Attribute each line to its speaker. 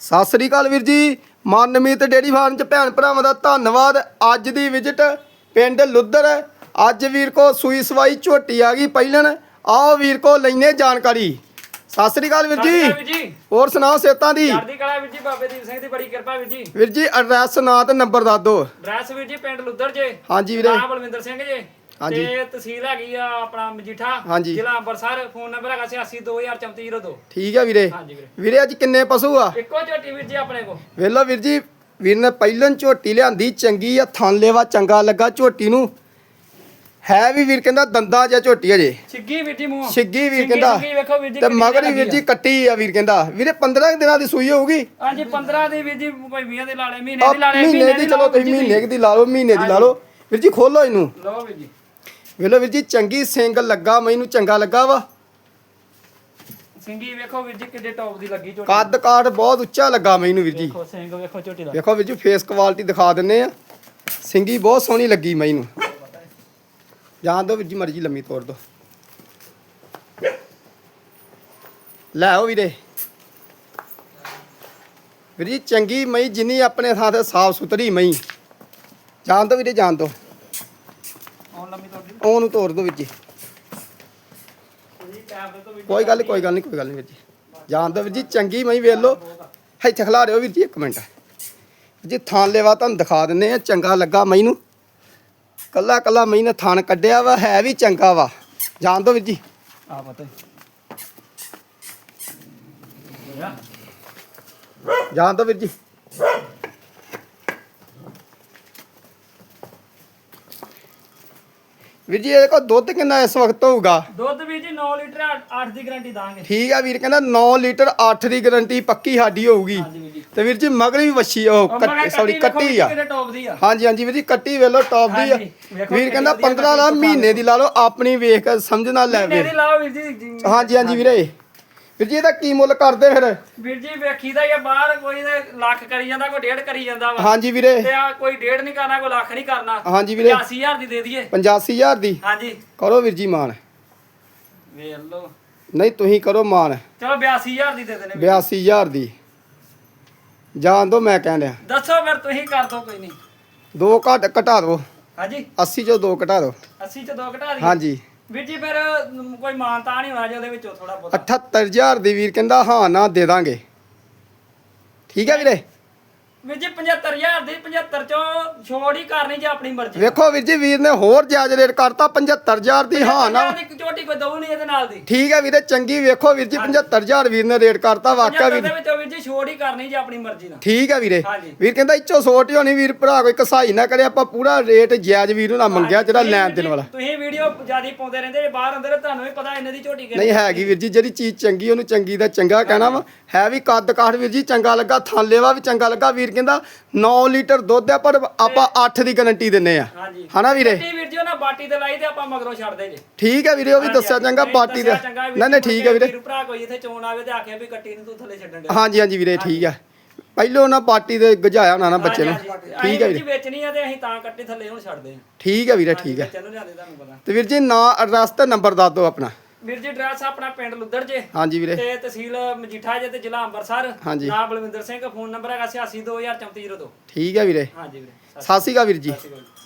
Speaker 1: ਸਤਿ ਸ੍ਰੀ ਅਕਾਲ ਵੀਰ ਜੀ। Manmeet dairy farm ਚ ਭੈਣ ਭਰਾਵਾਂ ਦਾ ਧੰਨਵਾਦ। ਅੱਜ ਦੀ ਵਿਜ਼ਿਟ ਪਿੰਡ ਲੁੱਦਰ। ਅੱਜ ਵੀਰ ਕੋ ਸੂਈ ਸਵਾਈ ਝੋਟੀ ਆ ਗਈ ਪਹਿਲਣ। ਆਓ ਵੀਰ ਕੋ ਲੈਨੇ ਜਾਣਕਾਰੀ। ਸਤਿ ਸ੍ਰੀ ਅਕਾਲ ਵੀਰ ਜੀ। ਹੋਰ ਸੁਣਾਓ ਸੇਤਾਂ ਦੀ?
Speaker 2: ਚੜ੍ਹਦੀ ਕਲਾ ਵੀਰ ਜੀ ਬਾਬੇ ਦੀਪ ਸਿੰਘ ਦੀ ਬੜੀ ਕਿਰਪਾ ਵੀਰ ਜੀ।
Speaker 1: ਵੀਰ ਜੀ ਐਡਰੈਸ ਨਾਂ ਤੇ ਨੰਬਰ ਦੱਸ ਦਿਓ।
Speaker 2: ਡਰੈਸ ਵੀਰ ਜੀ ਪਿੰਡ ਲੁੱਦਰ ਜੇ।
Speaker 1: ਹਾਂਜੀ ਵੀਰੇ।
Speaker 2: ਨਾਮ ਬਲਵਿੰਦਰ ਸਿੰਘ ਜੇ।
Speaker 1: ਹਾਂਜੀ।
Speaker 2: ਤੇ ਤਹਿਸੀਲ ਹੈਗੀ ਆ ਆਪਣਾ ਮਜੀਠਾ
Speaker 1: ਹਾਂਜੀ।
Speaker 2: ਜ਼ਿਲ੍ਹਾ ਅੰਮ੍ਰਿਤਸਰ ਫੋਨ ਨੰਬਰ ਹੈਗਾ 86203402
Speaker 1: ਠੀਕ ਆ ਵੀਰੇ।
Speaker 2: ਹਾਂਜੀ ਵੀਰੇ।
Speaker 1: ਵੀਰੇ ਅੱਜ ਕਿੰਨੇ ਪਸ਼ੂ ਆ?
Speaker 2: ਇੱਕੋ ਝੋਟੀ ਵੀਰ ਜੀ ਆਪਣੇ ਕੋ
Speaker 1: ਵੇਲੋ ਵੀਰ ਜੀ ਵੀਰ ਨੇ ਪਹਿਲਨ ਝੋਟੀ ਲਿਆਂਦੀ ਚੰਗੀ ਆ ਥਣ ਲੇਵਾ ਚੰਗਾ ਲੱਗਾ ਝੋਟੀ ਨੂੰ। ਹੈ ਵੀ ਵੀਰ ਕਹਿੰਦਾ ਦੰਦਾਂ ਜਾਂ ਝੋਟੀ ਅਜੇ
Speaker 2: ਛਿੱਗੀ ਵੀਰ ਜੀ ਮੂੰਹ।
Speaker 1: ਛਿੱਗੀ ਵੀਰ ਕਹਿੰਦਾ।
Speaker 2: ਛਿੱਗੀ ਵੇਖੋ ਵੀਰ ਜੀ
Speaker 1: ਤੇ
Speaker 2: ਕਿੰਨੀ
Speaker 1: ਮਗਰ ਹੀ ਵੀਰ ਜੀ। ਕੱਟੀ ਆ ਵੀਰ ਕਹਿੰਦਾ। ਵੀਰੇ 15 ਕੁ ਦਿਨਾਂ ਦੀ ਸੂਈ ਹੋਊਗੀ।
Speaker 2: ਹਾਂਜੀ 15 ਦੀ ਵੀਰ ਜੀ ਕੋਈ 20 ਦੇ ਲਾਲੇ ਮਹੀਨੇ
Speaker 1: ਆ
Speaker 2: ਦੀ ਲਾਲੇ
Speaker 1: ਮਹੀਨੇ ਦੀ ਚਲੋ ਤੁਸੀਂ ਮਹੀਨੇ ਕੁ ਦੀ ਲਾ ਲਓ ਮਹੀਨੇ ਦੀ ਲਾ ਲਓ। ਵੀਰ ਜੀ ਖੋਲੋ ਇਹਨੂੰ।
Speaker 2: ਲਓ ਵੀਰ ਜੀ।
Speaker 1: ਵੇਲੋ ਵੀਰ ਜੀ ਚੰਗੀ ਸਿੰਗ ਲੱਗਾ ਮੈਨੂੰ ਚੰਗਾ ਲੱਗਾ ਵਾ।
Speaker 2: ਸਿੰਗੀ ਵੇਖੋ ਵੀਰ ਜੀ ਕਿੱਡੇ ਟੌਪ ਦੀ ਲੱਗੀ ਝੋਟੀ।
Speaker 1: ਕੱਦ ਕਾਠ ਬਹੁਤ ਉੱਚਾ ਲੱਗਾ ਮੈਨੂੰ ਵੀਰ ਜੀ।
Speaker 2: ਵੇਖੋ ਸਿੰਘ ਵੇਖੋ ਝੋਟੀ ਦਾ।
Speaker 1: ਵੇਖੋ ਵੀਰ ਜੀ ਫੇਸ ਕੁਆਲਿਟੀ ਦਿਖਾ ਦਿੰਨੇ ਆ। ਸਿੰਗੀ ਬਹੁਤ ਸੋਹਣੀ ਲੱਗੀ ਮੈਨੂੰ। ਜਾਣ ਦੋ ਵੀਰ ਜੀ ਮਰਜ਼ੀ ਲੰਮੀ ਤੋੜ ਦੋ ਲੈ ਆਓ ਵੀਰੇ। ਵੀਰ ਜੀ ਚੰਗੀ ਮਈ ਜਿੰਨੀ ਆਪਣੇ ਥਾਂ ਤੇ ਸਾਫ਼ ਸੁਥਰੀ ਮਈ। ਜਾਣ ਦੋ ਵੀਰੇ ਜਾਣ ਦੋ ਉਹਨੂੰ ਤੋੜ ਦੋ ਜੀ ਕੋਈ ਗੱਲ ਕੋਈ ਗੱਲ ਨਹੀਂ ਕੋਈ ਗੱਲ ਨਹੀਂ ਵੀਰ ਜੀ। ਜਾਣ ਦੋ ਵੀਰ ਜੀ ਚੰਗੀ ਮਈ ਵੇਖ ਲਓ। ਇੱਥੇ ਖਲਾ ਰਿਓ ਵੀਰ ਜੀ ਇੱਕ ਮਿੰਟ। ਜੀ ਥਾਂ ਲੈਵਾ ਤੁਹਾਨੂੰ ਦਿਖਾ ਦਿੰਨੇ ਆ ਚੰਗਾ ਲੱਗਾ ਮਈ ਨੂੰ। ਕੱਲਾ ਕੱਲਾ ਮਈ ਨੇ ਥਾਨ ਕੱਢਿਆ ਵਾ ਹੈ ਵੀ ਚੰਗਾ ਵਾ। ਜਾਣ ਦੋ ਵੀਰ ਜੀ।
Speaker 2: ਆ ਪਤਾ
Speaker 1: ਜਾਣ ਦੋ ਵੀਰ ਜੀ। ਵੀਰ ਜੀ ਇਹਦੇ ਕੋਲ ਦੁੱਧ ਕਿੰਨਾ ਇਸ ਵਕਤ ਹੋਊਗਾ?
Speaker 2: ਦੁੱਧ ਵੀ ਜੀ 9 ਲੀਟਰ 8 ਦੀ ਗਾਰੰਟੀ ਦਾਂਗੇ।
Speaker 1: ਠੀਕ ਆ ਵੀਰ ਕਹਿੰਦਾ 9 ਲੀਟਰ 8 ਦੀ ਗਾਰੰਟੀ ਪੱਕੀ ਸਾਡੀ ਹੋਊਗੀ। ਤੇ ਵੀਰ ਜੀ ਮਗਰ ਵੀ ਵੱਛੀ ਉਹ ਸੌਰੀ ਕੱਟੀ ਆ। ਹਾਂਜੀ ਹਾਂਜੀ ਵੀਰ ਜੀ ਕੱਟੀ ਵੇਲੋ ਟੌਪ ਦੀ ਆ। ਵੀਰ ਕਹਿੰਦਾ
Speaker 2: ਕਿੰਨੀ
Speaker 1: 15 ਦਾ
Speaker 2: ਵਧੀਆ
Speaker 1: ਮਹੀਨੇ ਦੀ ਲਾ ਲਓ ਆਪਣੀ ਵੇਖ ਕੇ ਸਮਝਣਾ ਲੈ ਵੀਰ। ਹਾਂਜੀ ਹਾਂਜੀ ਵੀਰੇ। ਵੀਰ ਜੀ ਇਹਦਾ ਕੀ ਮੁੱਲ ਕਰਦੇ ਫਿਰ?
Speaker 2: ਵੀਰ ਜੀ ਵੇਖੀਦਾ ਹੀ ਆ ਬਾਹਰ ਕੋਈ ਤੇ ਲੱਖ ਕਰੀ ਜਾਂਦਾ ਕੋਈ ਡੇਢ ਕਰੀ ਜਾਂਦਾ ਵਾ।
Speaker 1: ਹਾਂਜੀ ਵੀਰੇ।
Speaker 2: ਤੇ ਆ ਕੋਈ ਡੇਢ ਨਹੀਂ ਕਰਨਾ ਕੋਈ ਲੱਖ ਨਹੀਂ ਕਰਨਾ।
Speaker 1: ਹਾਂਜੀ ਵੀਰੇ।
Speaker 2: 80000 ਦੀ ਦੇ ਦਈਏ।
Speaker 1: 85000 ਦੀ?
Speaker 2: ਹਾਂਜੀ।
Speaker 1: ਕਰੋ ਵੀਰ ਜੀ ਮਾਨ
Speaker 2: ਵੇਖ ਲਓ।
Speaker 1: ਨਹੀਂ ਤੁਸੀਂ ਕਰੋ ਮਾਨ
Speaker 2: ਚਲੋ 82000 ਦੀ ਦੇ ਦੇਣੇ ਵੀਰ।
Speaker 1: 82000 ਦੀ। ਜਾਣ ਦੋ ਮੈਂ ਕਹਿਣ ਲਿਆ
Speaker 2: ਦੱਸੋ ਫਿਰ ਤੁਸੀਂ ਕਰ ਦੋ ਕੋਈ ਨਹੀਂ।
Speaker 1: ਦੋ ਘਟ ਘਟਾ ਦਿਓ।
Speaker 2: ਹਾਂਜੀ।
Speaker 1: 80 ਚੋਂ ਦੋ ਘਟਾ ਦਿਓ।
Speaker 2: 80 ਚ ਦੋ ਘਟਾ ਦੀ
Speaker 1: ਹਾਂਜੀ।
Speaker 2: ਵੀਰ ਜੀ ਫਿਰ ਅਮ, ਕੋਈ ਮਾਨਤਾ ਨਹੀਂ ਹੋਣਾ ਜੀ ਉਹਦੇ ਵਿੱਚੋਂ ਥੋੜਾ ਬਹੁਤ।
Speaker 1: 78000 ਦੀ ਵੀਰ ਕਹਿੰਦਾ ਹਾਂ ਨਾ ਦੇ ਦਾਂਗੇ। ਠੀਕ ਹੈ ਵੀਰੇ?
Speaker 2: ਵੀਰ ਜੀ 75000 ਦੀ 75 ਚੋਂ ਛੋੜ ਹੀ ਕਰਨੀ ਜੇ ਆਪਣੀ ਮਰਜ਼ੀ।
Speaker 1: ਵੇਖੋ ਵੀਰ ਜੀ ਵੀਰ ਨੇ ਹੋਰ ਜਾਇਜ਼ ਰੇਟ ਕਰਤਾ 75000 ਦੀ ਹਾਂ ਨਾ।
Speaker 2: 75,000 ਦੀ ਝੋਟੀ ਕੋਈ ਦਊ ਨਹੀਂ ਇਹਦੇ ਨਾਲ ਦੀ।
Speaker 1: ਠੀਕ ਹੈ ਵੀਰੇ ਚੰਗੀ ਵੇਖੋ ਵੀਰ ਜੀ 75000 ਵੀਰ ਨੇ ਰੇਟ ਕਰਤਾ ਵਾਕਿਆ
Speaker 2: 75
Speaker 1: ਵੀਰ
Speaker 2: ਦੇ ਵੀਰ ਜੀ ਛੋੜ ਹੀ ਕਰਨੀ ਜੇ ਆਪਣੀ ਮਰਜ਼ੀ ਨਾਲ।
Speaker 1: ਠੀਕ ਹੈ ਵੀਰੇ। ਵੀਰ ਕਹਿੰਦਾ ਇੱਚੋ ਸੋਟ ਹੀ ਹੋਣੀ ਵੀਰ ਭਰਾ ਕੋਈ ਕਸਾਈ ਨਾ ਕਰੇ ਆਪਾਂ ਪੂਰਾ ਰੇਟ ਜਾਇਜ਼ ਵੀਰ ਨੂੰ ਨਾ ਮੰਗਿਆ ਜਿਹੜਾ ਲੈਣ ਦੇਣ ਵਾਲਾ।
Speaker 2: ਤੁਸੀਂ ਵੀਡੀਓ ਜਿਆਦੀ ਪਾਉਂਦੇ ਰਹਿੰਦੇ ਜੇ ਬਾਹਰ ਅੰਦਰ ਤੁਹਾਨੂੰ ਵੀ ਪਤਾ ਇਹਨਾਂ ਦੀ ਝੋਟੀ ਕਿਹੜੀ
Speaker 1: ਨਹੀਂ ਹੈਗੀ ਵੀਰ ਜੀ ਜਿਹੜੀ ਚੀਜ਼ ਚੰਗੀ ਉਹਨੂੰ ਚੰਗੀ ਦਾ ਚੰਗਾ ਕਹਿਣਾ ਵਾ। ਹੈ ਵੀ ਕੱਦ ਕਾਠ ਵੀਰ ਜੀ ਚੰਗਾ ਲੱਗਾ ਥਾਲੇਵਾ ਵੀ ਚੰਗਾ ਲੱਗਾ ਵੀਰ ਕਹਿੰਦਾ 9 ਲੀਟਰ ਦੁੱਧ ਆ ਪਰ ਆਪਾਂ 8 ਦੀ ਗਾਰੰਟੀ ਦਿੰਨੇ ਆ।
Speaker 2: ਹਾਂਜੀ।
Speaker 1: ਹਨਾ ਵੀਰੇ?
Speaker 2: ਝੋਟੀ ਵੀਰ ਜੀ ਉਹਨਾਂ ਬਾਟੀ ਤੇ ਲਾਈ ਤੇ ਆਪਾਂ ਮਗਰੋਂ ਛੱਡਦੇ ਜੇ
Speaker 1: ਠੀਕ ਹੈ ਵੀਰੇ ਉਹ ਵੀ ਦੱਸਿਆ ਚੰਗਾ ਬਾਟੀ ਦਾ ਨਹੀਂ ਨਹੀਂ ਠੀਕ ਹੈ ਵੀਰੇ।
Speaker 2: ਵੀਰ ਭਰਾ ਕੋਈ ਇੱਥੇ ਚੋਣ ਆਵੇ ਤੇ ਆਖਿਆ ਵੀ ਕੱਟੀ ਨੂੰ ਤੂੰ ਥੱਲੇ ਛੱਡਣ ਦੇ
Speaker 1: ਹਾਂਜੀ ਹਾਂਜੀ ਵੀਰੇ ਠੀਕ ਹੈ ਪਹਿਲੋਂ ਨਾ ਪਾਰਟੀ ਦੇ ਗਜਾਇਆ ਹੋਣਾ ਨਾ ਬੱਚੇ ਨੂੰ। ਠੀਕ ਹੈ
Speaker 2: ਜੀ
Speaker 1: ਵੀਰੇ।
Speaker 2: ਵੇਚਣੀ ਆ ਤੇ ਅਸੀਂ ਤਾਂ ਕੱਟੀ ਥੱਲੇ ਹੁਣ ਛੱਡਦੇ ਆ।
Speaker 1: ਠੀਕ ਹੈ ਵੀਰੇ ਠੀਕ ਹੈ
Speaker 2: ਤੁਹਾਨੂੰ ਪਤਾ।
Speaker 1: ਤੇ ਵੀਰ ਜੀ ਨਾਂ ਐਡਰੈਸ ਤੇ ਨੰਬਰ ਦੱਸ ਦਿਓ ਆਪਣਾ।
Speaker 2: ਵੀਰ ਜੀ ਐਡਰੈਸ ਆਪਣਾ ਪਿੰਡ ਲੁੱਦਰ ਜੇ।
Speaker 1: ਹਾਂਜੀ ਵੀਰੇ।
Speaker 2: ਤੇ ਤਹਿਸੀਲ ਮਜੀਠਾ ਜੇ ਤੇ ਜ਼ਿਲ੍ਹਾ ਅੰਮ੍ਰਿਤਸਰ।
Speaker 1: ਹਾਂਜੀ।
Speaker 2: ਨਾਮ ਬਲਵਿੰਦਰ ਸਿੰਘ ਫੋਨ ਨੰਬਰ ਹੈਗਾ 86203402
Speaker 1: ਠੀਕ ਹੈ ਵੀਰੇ।
Speaker 2: ਹਾਂਜੀ ਵੀਰੇ
Speaker 1: ਸਤਿ ਸ਼੍ਰੀ ਅਕਾਲ। ਵੀਰ ਜੀ।
Speaker 2: ਸਤਿ ਸ਼੍ਰੀ ਅਕਾਲ